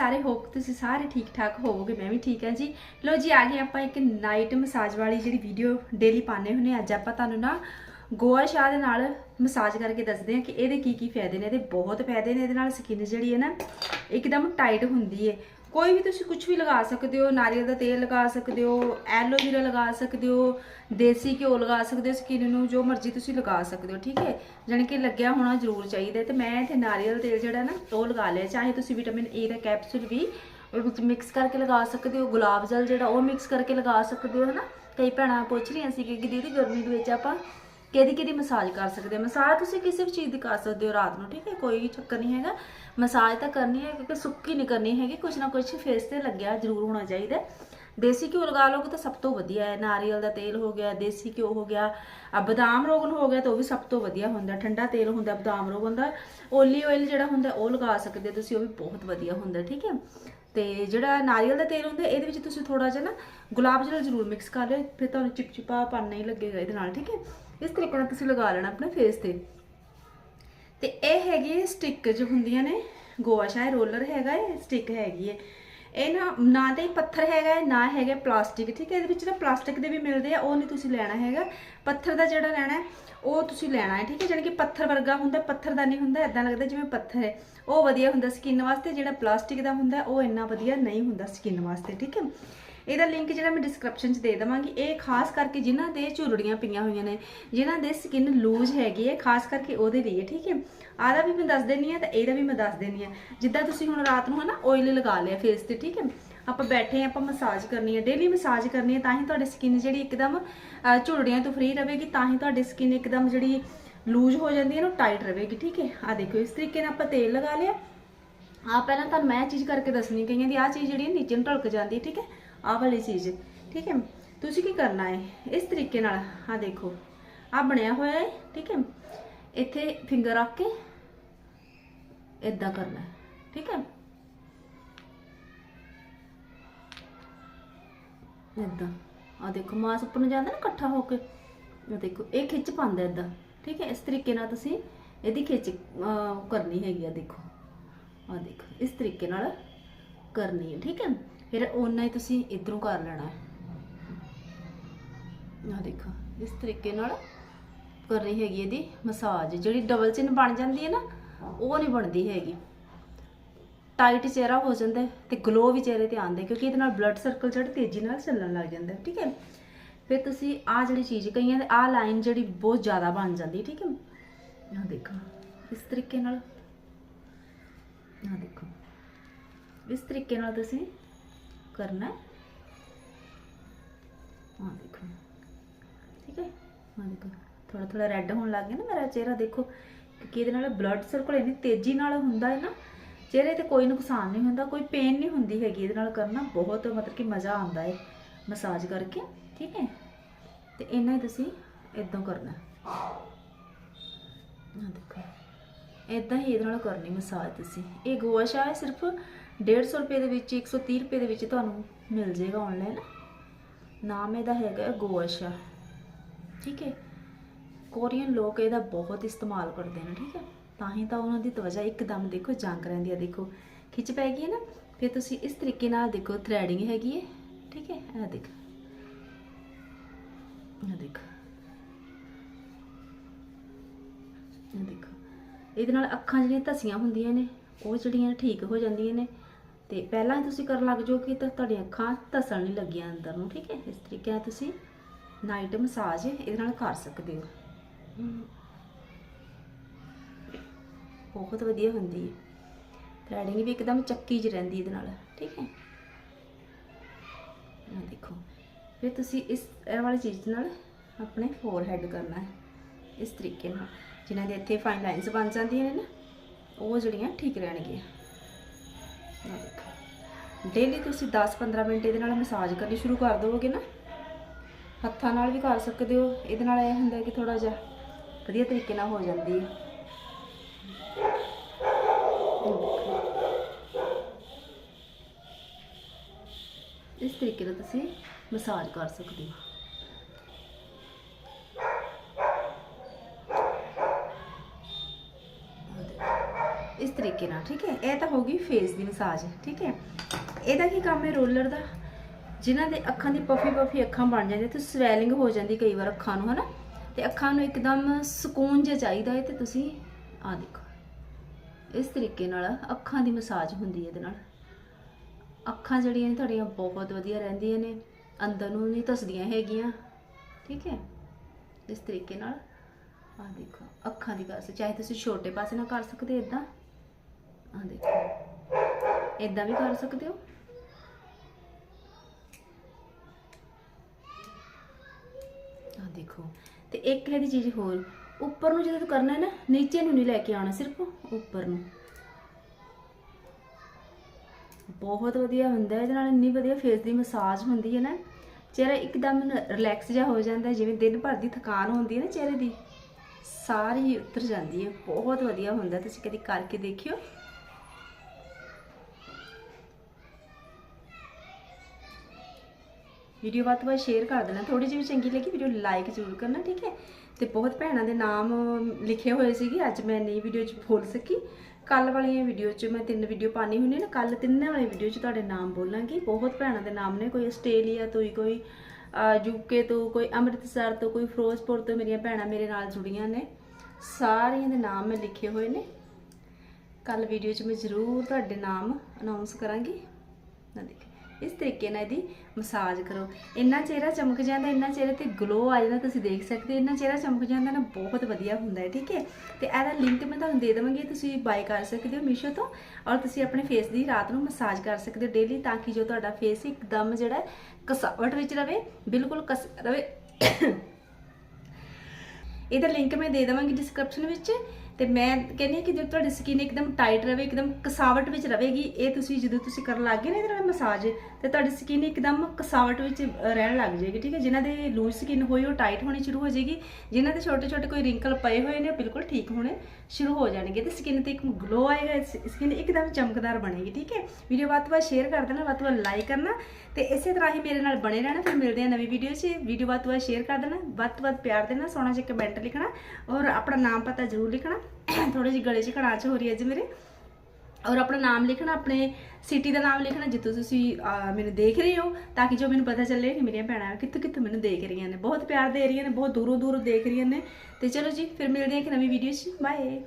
ਸਾਰੇ ਹੋਪ ਤੁਸੀਂ ਸਾਰੇ ਠੀਕ ਠਾਕ ਹੋਵੋਗੇ, ਮੈਂ ਵੀ ਠੀਕ ਹਾਂ ਜੀ। ਲੋ ਜੀ, ਆ ਗਏ ਆਪਾਂ ਇੱਕ ਨਾਈਟ ਮਸਾਜ ਵਾਲੀ ਜਿਹੜੀ ਵੀਡੀਓ ਡੇਲੀ ਪਾਣੇ ਹੁੰਨੇ ਅੱਜ ਆਪਾਂ ਤੁਹਾਨੂੰ ਨਾ ਗੋਆ ਸ਼ਾਹ ਦੇ ਨਾਲ ਮਸਾਜ ਕਰਕੇ ਦੱਸਦੇ ਹਾਂ ਕਿ ਇਹਦੇ ਕੀ ਕੀ ਫਾਇਦੇ ਨੇ, ਇਹਦੇ ਬਹੁਤ ਫਾਇਦੇ ਨੇ, ਇਹਦੇ ਨਾਲ ਸਕਿਨ ਜਿਹੜੀ ਹੈ ਨਾ, ਇੱਕਦਮ ਟਾਈਟ ਹੁੰਦੀ ਹੈ। ਕੋਈ ਵੀ ਤੁਸੀਂ ਕੁਝ ਵੀ ਲਗਾ ਸਕਦੇ ਹੋ, ਨਾਰੀਅਲ ਦਾ ਤੇਲ ਲਗਾ ਸਕਦੇ ਹੋ ਐਲੋਵੇਰਾ ਲਗਾ ਸਕਦੇ ਹੋ, ਦੇਸੀ ਘਿਓ ਲਗਾ ਸਕਦੇ ਹੋ, ਸਕਿਨ ਨੂੰ ਜੋ ਮਰਜ਼ੀ ਤੁਸੀਂ ਲਗਾ ਸਕਦੇ ਹੋ, ਠੀਕ ਹੈ? ਜਾਣੀ ਕਿ ਲੱਗਿਆ ਹੋਣਾ ਜ਼ਰੂਰ ਚਾਹੀਦਾ ਹੈ ਤੇ ਮੈਂ ਇੱਥੇ ਨਾਰੀਅਲ ਤੇਲ ਜਿਹੜਾ ਨਾ, ਉਹ ਲਗਾ ਲਿਆ। ਚਾਹੇ ਤੁਸੀਂ ਵਿਟਾਮਿਨ ਏ ਦਾ ਕੈਪਸੂਲ ਵੀ ਉਹ ਵਿੱਚ ਮਿਕਸ ਕਰਕੇ ਲਗਾ ਸਕਦੇ ਹੋ, ਗੁਲਾਬ ਜਲ ਜਿਹੜਾ ਉਹ ਮਿਕਸ ਕਰਕੇ ਲਗਾ ਸਕਦੇ ਹੋ, ਹਨਾ? ਕਈ ਭੈਣਾਂ ਪੁੱਛ ਰਹੀਆਂ ਸੀ ਕਿ ਦੀਦੀ ਗਰਮੀ ਦੇ ਵਿੱਚ ਆਪਾਂ ਕਿਹਦੀ ਕਿਹਦੀ ਮਸਾਜ ਕਰ ਸਕਦੇ ਹਾਂ ਮਸਾਜ ਤੁਸੀਂ ਕਿਸੇ ਵੀ ਚੀਜ਼ ਦੀ ਕਰ ਸਕਦੇ ਹੋ ਰਾਤ ਨੂੰ, ਠੀਕ ਹੈ? ਕੋਈ ਚੱਕਰ ਨਹੀਂ ਹੈਗਾ। ਮਸਾਜ ਤਾਂ ਕਰਨੀ ਹੈ ਕਿਉਂਕਿ ਸੁੱਕੀ ਨਹੀਂ ਕਰਨੀ ਹੈਗੀ ਕੁਝ ਨਾ ਕੁਝ ਫੇਸ ਤੇ ਲੱਗਿਆ ਜ਼ਰੂਰ ਹੋਣਾ ਚਾਹੀਦਾ ਦੇਸੀ ਘਿਓ ਲਗਾ ਲਓਗੇ ਤਾਂ ਸਭ ਤੋਂ ਵਧੀਆ ਹੈ। ਨਾਰੀਅਲ ਦਾ ਤੇਲ ਹੋ ਗਿਆ, ਦੇਸੀ ਘਿਓ ਹੋ ਗਿਆ ਆ ਬਦਾਮ ਰੋਗਨ ਹੋ ਗਿਆ ਤਾਂ ਉਹ ਵੀ ਸਭ ਤੋਂ ਵਧੀਆ ਹੁੰਦਾ ਠੰਡਾ ਤੇਲ ਹੁੰਦਾ, ਬਦਾਮ ਰੋਗਨ ਦਾ ਓਲੀ ਆਇਲ ਜਿਹੜਾ ਹੁੰਦਾ ਉਹ ਲਗਾ ਸਕਦੇ ਤੁਸੀਂ, ਉਹ ਵੀ ਬਹੁਤ ਵਧੀਆ ਹੁੰਦਾ ਠੀਕ ਹੈ? ਤੇ ਜਿਹੜਾ ਨਾਰੀਅਲ ਦਾ ਤੇਲ ਹੁੰਦਾ, ਇਹਦੇ ਵਿੱਚ ਤੁਸੀਂ ਥੋੜਾ ਜਿਹਾ ਨਾ ਗੁਲਾਬ ਜਲ ਜ਼ਰੂਰ ਮਿਕਸ ਕਰ ਲਿਓ। ਫਿਰ ਤੁਹਾਨੂੰ ਚਿਪਚਿਪਾ ਪਨ ਨਹੀਂ ਲੱਗੇਗਾ ਇਹਦੇ ਨਾਲ, ਠੀਕ ਹੈ? ਇਸ ਤਰੀਕੇ ਨਾਲ ਤੁਸੀਂ ਲਗਾ ਲੈਣਾ ਆਪਣੇ ਫੇਸ ਤੇ। ਤੇ ਇਹ ਹੈਗੀ ਸਟਿਕ ਜੋ ਹੁੰਦੀਆਂ ਨੇ ਗੋਆ ਸ਼ਾਇ ਰੋਲਰ ਹੈਗਾ ਇਹ ਸਟਿਕ ਹੈਗੀ ਹੈ। ਇਹ ਨਾ ਨਾ ਤਾਂ ਹੀ ਪੱਥਰ ਹੈਗਾ ਹੈ, ਨਾ ਹੈਗਾ ਪਲਾਸਟਿਕ ਠੀਕ ਹੈ? ਇਹਦੇ ਵਿੱਚ ਨਾ ਪਲਾਸਟਿਕ ਦੇ ਵੀ ਮਿਲਦੇ ਆ ਉਹ ਨਹੀਂ ਤੁਸੀਂ ਲੈਣਾ ਹੈਗਾ। ਪੱਥਰ ਦਾ ਜਿਹੜਾ ਲੈਣਾ ਉਹ ਤੁਸੀਂ ਲੈਣਾ ਹੈ ਠੀਕ ਹੈ? ਜਾਣੀ ਕਿ ਪੱਥਰ ਵਰਗਾ ਹੁੰਦਾ ਪੱਥਰ ਦਾ ਨਹੀਂ ਹੁੰਦਾ ਐਦਾਂ ਲੱਗਦਾ ਜਿਵੇਂ ਪੱਥਰ ਹੈ। ਉਹ ਵਧੀਆ ਹੁੰਦਾ ਸਕਿਨ ਵਾਸਤੇ ਜਿਹੜਾ ਪਲਾਸਟਿਕ ਦਾ ਹੁੰਦਾ ਉਹ ਇੰਨਾ ਵਧੀਆ ਨਹੀਂ ਹੁੰਦਾ ਸਕਿਨ ਵਾਸਤੇ ਠੀਕ ਹੈ? ਇਹਦਾ ਲਿੰਕ ਜਿਹੜਾ ਮੈਂ ਡਿਸਕ੍ਰਿਪਸ਼ਨ 'ਚ ਦੇ ਦੇਵਾਂਗੀ। ਇਹ ਖਾਸ ਕਰਕੇ ਜਿਨ੍ਹਾਂ ਦੇ ਝੁਰੜੀਆਂ ਪਈਆਂ ਹੋਈਆਂ ਨੇ, ਜਿਨ੍ਹਾਂ ਦੇ ਸਕਿਨ ਲੂਜ਼ ਹੈਗੀ ਹੈ ਖਾਸ ਕਰਕੇ ਉਹਦੇ ਲਈ ਹੈ ਠੀਕ ਹੈ? ਆਹਦਾ ਵੀ ਮੈਂ ਦੱਸ ਦੇਣੀ ਆ ਤੇ ਇਹਦਾ ਵੀ ਮੈਂ ਦੱਸ ਦੇਣੀ ਆ ਜਿੱਦਾਂ ਤੁਸੀਂ ਹੁਣ ਰਾਤ ਨੂੰ ਹਨਾ ਆਇਲ ਲਗਾ ਲਿਆ ਫੇਸ ਤੇ, ਠੀਕ ਹੈ? ਆਪਾਂ ਬੈਠੇ ਆਪਾਂ ਮਸਾਜ ਕਰਨੀ ਹੈ ਡੇਲੀ ਮਸਾਜ ਕਰਨੀ ਹੈ, ਤਾਂ ਹੀ ਤੁਹਾਡੀ ਸਕਿਨ ਜਿਹੜੀ ਇੱਕਦਮ ਝੁਰੜੀਆਂ ਤੋਂ ਫ੍ਰੀ ਰਹੇਗੀ, ਤਾਂ ਹੀ ਤੁਹਾਡੀ ਸਕਿਨ ਇੱਕਦਮ ਜਿਹੜੀ ਲੂਜ਼ ਹੋ ਜਾਂਦੀ ਹੈ ਨਾ ਟਾਈਟ ਰਹੇਗੀ, ਠੀਕ ਹੈ? ਆ ਦੇਖੋ, ਇਸ ਤਰੀਕੇ ਨਾਲ ਆਪਾਂ ਤੇਲ ਲਗਾ ਲਿਆ। ਆ ਪਹਿਲਾਂ ਤੁਹਾਨੂੰ ਮੈਂ ਇਹ ਚੀਜ਼ ਕਰਕੇ ਦੱਸਣੀ ਕਈਆਂ ਦੀ ਆ ਚੀਜ਼ ਜਿਹੜੀ ਨੀਚੇ ਨੂੰ ਢਲਕ ਜਾਂਦੀ ਠੀਕ ਹੈ? ਆਹ ਵਾਲੀ ਚੀਜ਼। ਠੀਕ ਹੈ? ਤੁਸੀਂ ਕੀ ਕਰਨਾ ਹੈ? ਇਸ ਤਰੀਕੇ ਨਾਲ ਆ ਦੇਖੋ। ਆ ਬਣਿਆ ਹੋਇਆ ਹੈ ਠੀਕ ਹੈ? ਇੱਥੇ ਫਿੰਗਰ ਰੱਖ ਕੇ ਇਦਾਂ ਕਰਨਾ ਹੈ ਠੀਕ ਹੈ? ਇਦਾਂ ਆ ਦੇਖੋ ਮਾਸ ਉੱਪਰ ਨੂੰ ਜਾਂਦਾ ਨਾ ਇਕੱਠਾ ਹੋ ਕੇ। ਆ ਦੇਖੋ ਇਹ ਖਿੱਚ ਪਾਉਂਦਾ ਇਦਾਂ ਠੀਕ ਹੈ? ਇਸ ਤਰੀਕੇ ਨਾਲ ਤੁਸੀਂ ਇਹਦੀ ਖਿੱਚ ਅਹ, ਕਰਨੀ ਹੈਗੀ ਆ ਦੇਖੋ। ਆ ਦੇਖੋ ਇਸ ਤਰੀਕੇ ਨਾਲ ਕਰਨੀ ਹੈ ਠੀਕ ਹੈ? ਫਿਰ ਓਨਾ ਹੀ ਤੁਸੀਂ ਇਧਰੋਂ ਕਰ ਲੈਣਾ ਹੈ। ਆ ਦੇਖੋ, ਇਸ ਤਰੀਕੇ ਨਾਲ ਕਰਨੀ ਹੈਗੀ ਇਹਦੀ ਮਸਾਜ। ਜਿਹੜੀ ਡਬਲ ਚਿਨ ਬਣ ਜਾਂਦੀ ਹੈ ਨਾ, ਉਹ ਨਹੀਂ ਬਣਦੀ ਹੈਗੀ। ਟਾਈਟ ਚਿਹਰਾ ਹੋ ਜਾਂਦਾ ਹੈ ਤੇ ਗਲੋ ਵੀ ਚਿਹਰੇ ਤੇ ਆਉਂਦੇ ਕਿਉਂਕਿ ਇਹਦੇ ਨਾਲ ਬਲੱਡ ਸਰਕਲ ਜਿਹੜਾ ਤੇਜ਼ੀ ਨਾਲ ਚੱਲਣ ਲੱਗ ਜਾਂਦਾ ਠੀਕ ਹੈ। ਫਿਰ ਤੁਸੀਂ ਆਹ ਜਿਹੜੀ ਚੀਜ਼ ਕਈਆਂ ਦੇ ਆਹ ਲਾਈਨ ਜਿਹੜੀ ਬਹੁਤ ਜ਼ਿਆਦਾ ਬਣ ਜਾਂਦੀ ਠੀਕ ਹੈ। ਆਹ ਦੇਖੋ, ਇਸ ਤਰੀਕੇ ਨਾਲ, ਆਹ ਦੇਖੋ। ਇਸ ਤਰੀਕੇ ਨਾਲ ਤੁਸੀਂ ਕਰਨਾ ਹੈ। ਆਹ ਦੇਖੋ। ਠੀਕ ਹੈ? ਆਹ ਦੇਖੋ। ਥੋੜਾ ਥੋੜਾ ਰੈੱਡ ਹੋਣ ਲੱਗ ਗਿਆ ਨਾ ਮੇਰਾ ਚਿਹਰਾ, ਦੇਖੋ ਕਿਉਂਕਿ ਇਹਦੇ ਨਾਲ ਬਲੱਡ ਸਰਕਲ ਇੰਨੀ ਤੇਜ਼ੀ ਨਾਲ ਹੁੰਦਾ ਹੈ ਨਾ। ਚਿਹਰੇ ਤੇ ਕੋਈ ਨੁਕਸਾਨ ਨਹੀਂ ਹੁੰਦਾ, ਕੋਈ ਪੇਨ ਨਹੀਂ ਹੁੰਦੀ ਹੈਗੀ, ਇਹਦੇ ਨਾਲ ਕਰਨਾ ਬਹੁਤ ਮਤਲਬ ਕਿ ਮਜ਼ਾ ਆਉਂਦਾ ਹੈ ਮਸਾਜ ਕਰਕੇ। ਠੀਕ ਹੈ? ਤੇ ਇਹਨਾਂ ਹੀ ਤੁਸੀਂ ਇਦਾਂ ਕਰਨਾ। ਆਹ ਦੇਖੋ। ਇਦਾਂ ਹੀ ਇਹਦੇ ਨਾਲ ਕਰਨੀ ਮਸਾਜ ਤੁਸੀਂ। ਇਹ ਗੋਆ ਸ਼ਾਹ ਹੈ ਸਿਰਫ 150 ਰੁਪਏ ਦੇ ਵਿੱਚ 130 ਰੁਪਏ ਦੇ ਵਿੱਚ ਤੁਹਾਨੂੰ ਮਿਲ ਜਾਏਗਾ ਆਨਲਾਈਨ ਨਾਮ ਇਹਦਾ ਹੈਗਾ ਗੋਆ ਠੀਕ ਹੈ? ਕੋਰੀਅਨ ਲੋਕ ਇਹਦਾ ਬਹੁਤ ਇਸਤੇਮਾਲ ਕਰਦੇ ਨੇ, ਠੀਕ ਹੈ? ਤਾਂ ਹੀ ਤਾਂ ਉਹਨਾਂ ਦੀ ਤਵਜਾ ਇੱਕਦਮ ਦੇਖੋ, ਜੰਗ ਰਹਿੰਦੀ ਆ ਦੇਖੋ, ਖਿੱਚ ਪੈ ਗਈ ਹੈ ਨਾ? ਫਿਰ ਤੁਸੀਂ ਇਸ ਤਰੀਕੇ ਨਾਲ ਦੇਖੋ ਥ੍ਰੈਡਿੰਗ ਹੈਗੀ ਹੈ। ਠੀਕ ਹੈ? ਇਹ ਦੇਖ। ਇਹ ਦੇਖੋ। ਇਹ ਦੇਖੋ। ਇਹਦੇ ਨਾਲ ਅੱਖਾਂ ਜਿਹੜੀਆਂ ਧਸੀਆਂ ਹੁੰਦੀਆਂ ਨੇ, ਉਹ ਜਿਹੜੀਆਂ ਠੀਕ ਹੋ ਜਾਂਦੀਆਂ ਨੇ। ਤੇ ਪਹਿਲਾਂ ਹੀ ਤੁਸੀਂ ਕਰਨ ਲੱਗ ਜਾਓ ਕਿ ਤਾਂ ਤੁਹਾਡੀਆਂ ਅੱਖਾਂ ਧਸਣ ਨਹੀਂ ਲੱਗੀਆਂ ਅੰਦਰ ਨੂੰ, ਠੀਕ ਹੈ? ਇਸ ਤਰੀਕੇ ਨਾਲ ਤੁਸੀਂ ਨਾਈਟ ਮਸਾਜ ਇਹਦੇ ਨਾਲ ਕਰ ਸਕਦੇ ਹੋ। ਬਹੁਤ ਵਧੀਆ ਹੁੰਦੀ ਹੈ। ਥ੍ਰੈਡਿੰਗ ਵੀ ਇੱਕਦਮ ਚੱਕੀ 'ਚ ਰਹਿੰਦੀ ਇਹਦੇ ਨਾਲ, ਠੀਕ ਹੈ? ਆ ਦੇਖੋ, ਫਿਰ ਤੁਸੀਂ ਇਸ ਇਹ ਵਾਲੀ ਚੀਜ਼ ਨਾਲ ਆਪਣੇ ਫੋਰਹੈਡ ਕਰਨਾ ਹੈ, ਇਸ ਤਰੀਕੇ ਨਾਲ। ਜਿਨ੍ਹਾਂ ਦੇ ਇੱਥੇ ਫਾਈਨ ਲਾਈਨਸ ਬਣ ਜਾਂਦੀਆਂ ਨੇ ਨਾ, ਉਹ ਜਿਹੜੀਆਂ ਠੀਕ ਰਹਿਣਗੀਆਂ। ਆਹ ਦੇਖੋ। ਡੇਲੀ ਤੁਸੀਂ 10-15 ਮਿੰਟ ਇਹਦੇ ਨਾਲ ਮਸਾਜ ਕਰਨੀ ਸ਼ੁਰੂ ਕਰ ਦੋਗੇ ਨਾ। ਹੱਥਾਂ ਨਾਲ ਵੀ ਕਰ ਸਕਦੇ ਹੋ। ਇਹਦੇ ਨਾਲ ਇਹ ਹੁੰਦਾ ਕਿ ਥੋੜਾ ਜਿਹਾ ਵਧੀਆ ਤਰੀਕੇ ਨਾਲ ਹੋ ਜਾਂਦੀ ਹੈ ਇਸ ਤਰੀਕੇ ਨਾਲ ਤੁਸੀਂ ਮਸਾਜ ਕਰ ਸਕਦੇ ਹੋ ਇਸ ਤਰੀਕੇ ਨਾਲ ਠੀਕ ਹੈ? ਇਹ ਤਾਂ ਹੋ ਗਈ ਫੇਸ ਦੀ ਮਸਾਜ ਠੀਕ ਹੈ? ਇਹਦਾ ਕੀ ਕੰਮ ਹੈ ਰੋਲਰ ਦਾ? ਜਿਨ੍ਹਾਂ ਦੇ ਅੱਖਾਂ ਦੀ ਪਫੀ ਪਫੀ ਅੱਖਾਂ ਬਣ ਜਾਂਦੀਆਂ ਤੇ ਸਵੈਲਿੰਗ ਹੋ ਜਾਂਦੀ ਕਈ ਵਾਰ ਅੱਖਾਂ ਨੂੰ, ਹਨਾ? ਤੇ ਅੱਖਾਂ ਨੂੰ ਇੱਕਦਮ ਸਕੂਨ ਜਿਹਾ ਚਾਹੀਦਾ ਹੈ ਤੇ ਤੁਸੀਂ ਆ ਦੇਖੋ। ਇਸ ਤਰੀਕੇ ਨਾਲ ਅੱਖਾਂ ਦੀ ਮਸਾਜ ਹੁੰਦੀ ਹੈ ਇਹਦੇ ਨਾਲ। ਅੱਖਾਂ ਜਿਹੜੀਆਂ ਨੇ ਤੁਹਾਡੀਆਂ ਬਹੁਤ ਵਧੀਆ ਰਹਿੰਦੀਆਂ ਨੇ, ਅੰਦਰ ਨੂੰ ਨਹੀਂ ਧਸਦੀਆਂ ਹੈਗੀਆਂ, ਠੀਕ ਹੈ? ਇਸ ਤਰੀਕੇ ਨਾਲ ਆ ਦੇਖੋ, ਅੱਖਾਂ ਦੀ ਕਰ ਸਕਦੇ ਚਾਹੇ ਤੁਸੀਂ ਛੋਟੇ ਪਾਸੇ ਨਾਲ ਕਰ ਸਕਦੇ ਇਦਾਂ ਆ ਦੇਖੋ। ਇਦਾਂ ਵੀ ਕਰ ਸਕਦੇ ਹੋ? ਆ ਦੇਖੋ। ਤੇ ਇੱਕ ਇਹਦੀ ਚੀਜ਼ ਹੋਰ। ਉੱਪਰ ਨੂੰ ਜਦੋਂ ਕਰਨਾ ਹੈ ਨਾ, ਨੀਚੇ ਨੂੰ ਨਹੀਂ ਲੈ ਕੇ ਆਉਣਾ, ਸਿਰਫ ਉੱਪਰ ਨੂੰ। ਬਹੁਤ ਵਧੀਆ ਹੁੰਦਾ ਇਹਦੇ ਨਾਲ ਇੰਨੀ ਵਧੀਆ ਫੇਸ ਦੀ ਮਸਾਜ ਹੁੰਦੀ ਹੈ ਨਾ। ਚਿਹਰਾ ਇੱਕਦਮ ਰਿਲੈਕਸ ਜਿਹਾ ਹੋ ਜਾਂਦਾ ਜਿਵੇਂ ਦਿਨ ਭਰ ਦੀ ਥਕਾਨ ਹੁੰਦੀ ਹੈ ਨਾ ਚਿਹਰੇ ਦੀ। ਸਾਰੀ ਉਤਰ ਜਾਂਦੀ ਹੈ। ਬਹੁਤ ਵਧੀਆ ਹੁੰਦਾ, ਤੁਸੀਂ ਕਦੀ ਕਰਕੇ ਦੇਖਿਓ। ਵੀਡੀਓ ਵੱਧ ਤੋਂ ਵੱਧ ਸ਼ੇਅਰ ਕਰ ਦੇਣਾ। ਥੋੜੀ ਜਿਹੀ ਵੀ ਚੰਗੀ ਲੱਗੀ, ਵੀਡੀਓ ਲਾਈਕ ਜ਼ਰੂਰ ਕਰਨਾ, ਠੀਕ ਹੈ? ਤੇ ਬਹੁਤ ਭੈਣਾਂ ਦੇ ਨਾਮ ਲਿਖੇ ਹੋਏ ਸੀਗੇ, ਅੱਜ ਮੈਂ ਨਈ ਵੀਡੀਓ 'ਚ ਬੋਲ ਸਕੀ। ਕੱਲ ਵਾਲੀਆਂ ਵੀਡੀਓ 'ਚ ਮੈਂ ਤਿੰਨ ਵੀਡੀਓ ਪਾਣੀ ਹੁੰਦੀ ਨਾ ਕੱਲ ਤਿੰਨੇ ਵਾਲੀ ਵੀਡੀਓ 'ਚ ਤੁਹਾਡੇ ਨਾਮ ਬੋਲਾਂਗੀ। ਬਹੁਤ ਭੈਣਾਂ ਦੇ ਨਾਮ ਨੇ, ਕੋਈ ਆਸਟ੍ਰੇਲੀਆ ਤੋਂ ਹੀ, ਕੋਈ ਯੂਕੇ ਤੋਂ, ਕੋਈ ਅੰਮ੍ਰਿਤਸਰ ਤੋਂ, ਕੋਈ ਫਿਰੋਜ਼ਪੁਰ ਤੋਂ ਮੇਰੀਆਂ ਭੈਣਾਂ ਮੇਰੇ ਨਾਲ ਜੁੜੀਆਂ ਨੇ। ਸਾਰਿਆਂ ਦੇ ਨਾਮ ਮੈਂ ਲਿਖੇ ਹੋਏ ਨੇ। ਕੱਲ ਵੀਡੀਓ 'ਚ ਮੈਂ ਜ਼ਰੂਰ ਤੁਹਾਡੇ ਨਾਮ ਅਨਾਉਂਸ ਕਰਾਂਗੀ। ਨਾ ਦੇਖੋ ਇਸ ਤਰੀਕੇ ਨਾਲ ਇਹਦੀ ਮਸਾਜ ਕਰੋ। ਇੰਨਾ ਚਿਹਰਾ ਚਮਕ ਜਾਂਦਾ, ਇੰਨਾ ਚਿਹਰੇ ਤੇ ਗਲੋ ਆ ਜਾਂਦਾ, ਤੁਸੀਂ ਦੇਖ ਸਕਦੇ ਹੋ। ਇੰਨਾ ਚਿਹਰਾ ਚਮਕ ਜਾਂਦਾ ਨਾ, ਬਹੁਤ ਵਧੀਆ ਹੁੰਦਾ ਹੈ, ਠੀਕ ਹੈ? ਤੇ ਇਹਦਾ ਲਿੰਕ ਮੈਂ ਤੁਹਾਨੂੰ ਦੇ ਦੇਵਾਂਗੀ, ਤੁਸੀਂ ਬਾਈ ਕਰ ਸਕਦੇ ਹੋ ਮੀਸ਼ੋ ਤੋਂ ਔਰ ਤੁਸੀਂ ਆਪਣੇ ਫੇਸ ਦੀ ਰਾਤ ਨੂੰ ਮਸਾਜ ਕਰ ਸਕਦੇ ਹੋ ਡੇਲੀ ਤਾਂ ਕਿ ਜੋ ਤੁਹਾਡਾ ਫੇਸ ਇੱਕਦਮ ਜਿਹੜਾ ਕਸਾਵਟ ਵਿੱਚ ਰਵੇ, ਬਿਲਕੁਲ ਕਸ ਰਵੇ। ਇਹਦਾ ਲਿੰਕ ਮੈਂ ਦੇ ਦੇਵਾਂਗੀ ਡਿਸਕ੍ਰਿਪਸ਼ਨ ਵਿੱਚ। ਤੇ ਮੈਂ ਕਹਿੰਦੀ ਹਾਂ ਕਿ ਜੇ ਤੁਹਾਡੀ ਸਕਿਨ ਇੱਕਦਮ ਟਾਈਟ ਰਵੇ, ਇੱਕਦਮ ਕਸਾਵਟ ਵਿੱਚ ਰਹੇਗੀ ਇਹ ਤੁਸੀਂ ਜਦੋਂ ਤੁਸੀਂ ਕਰਨ ਲੱਗੇ ਨਾ ਇਹਦੇ ਨਾਲ ਮਸਾਜ ਤੇ ਤੁਹਾਡੀ ਸਕਿਨ ਇੱਕਦਮ ਕਸਾਵਟ ਵਿੱਚ ਰਹਿਣ ਲੱਗ ਜਾਏਗੀ, ਠੀਕ ਹੈ? ਜਿਨ੍ਹਾਂ ਦੇ ਲੂਜ਼ ਸਕਿਨ ਹੋਈ ਉਹ ਟਾਈਟ ਹੋਣੀ ਸ਼ੁਰੂ ਹੋ ਜਾਏਗੀ, ਜਿਨ੍ਹਾਂ ਦੇ ਛੋਟੇ ਛੋਟੇ ਕੋਈ ਰਿੰਕਲ ਪਏ ਹੋਏ ਨੇ ਬਿਲਕੁਲ ਠੀਕ ਹੋਣੇ ਸ਼ੁਰੂ ਹੋ ਜਾਣਗੇ, ਤੇ ਸਕਿਨ ਤੇ ਇੱਕ ਗਲੋ ਆਏਗਾ ਸਕਿਨ ਇੱਕਦਮ ਚਮਕਦਾਰ ਬਣੇਗੀ, ਠੀਕ ਹੈ? ਵੀਡੀਓ ਵੱਧ ਤੋਂ ਵੱਧ ਸ਼ੇਅਰ ਕਰ ਦੇਣਾ, ਵੱਧ ਤੋਂ ਵੱਧ ਲਾਈਕ ਕਰਨਾ, ਤੇ ਇਸੇ ਤਰ੍ਹਾਂ ਹੀ ਮੇਰੇ ਨਾਲ ਬਣੇ ਰਹਿਣਾ, ਫਿਰ ਮਿਲਦੇ ਹਾਂ ਨਵੀਂ ਵੀਡੀਓ 'ਚ ਵੀਡੀਓ ਵੱਧ ਤੋਂ ਵੱਧ ਸ਼ੇਅਰ ਕਰ ਦੇਣਾ, ਵੱਧ ਤੋਂ ਵੱਧ ਪਿਆਰ ਦੇਣਾ ਸੋਹਣਾ ਜਿਹਾ ਕਮੈਂਟ ਲਿਖਣਾ, ਔਰ ਆਪਣਾ ਨਾਮ ਪਤਾ ਜ਼ਰੂਰ ਲਿਖਣਾ। ਥੋੜੀ ਜਿਹੀ ਗਲੇ 'ਚ ਖੜਾਚ ਹੋ ਰਹੀ ਹੈ ਅੱਜ ਮੇਰੇ। ਔਰ ਆਪਣਾ ਨਾਮ ਲਿਖਣਾ, ਆਪਣੇ ਸਿਟੀ ਦਾ ਨਾਮ ਲਿਖਣਾ, ਜਿੱਥੋਂ ਤੁਸੀਂ ਮੈਨੂੰ ਦੇਖ ਰਹੇ ਹੋ, ਤਾਂ ਕਿ ਜੋ ਮੈਨੂੰ ਪਤਾ ਚੱਲੇ ਕਿ ਮੇਰੀਆਂ ਭੈਣਾਂ ਕਿੱਥੋਂ ਕਿੱਥੋਂ ਮੈਨੂੰ ਦੇਖ ਰਹੀਆਂ ਨੇ। ਬਹੁਤ ਪਿਆਰ ਦੇ ਰਹੀਆਂ ਨੇ, ਬਹੁਤ ਦੂਰੋਂ ਦੂਰੋਂ ਦੇਖ ਰਹੀਆਂ ਨੇ। ਤੇ ਚਲੋ ਜੀ, ਫਿਰ ਮਿਲਦੇ ਹਾਂ ਇੱਕ ਨਵੀਂ ਵੀਡੀਓ 'ਚ। ਬਾਏ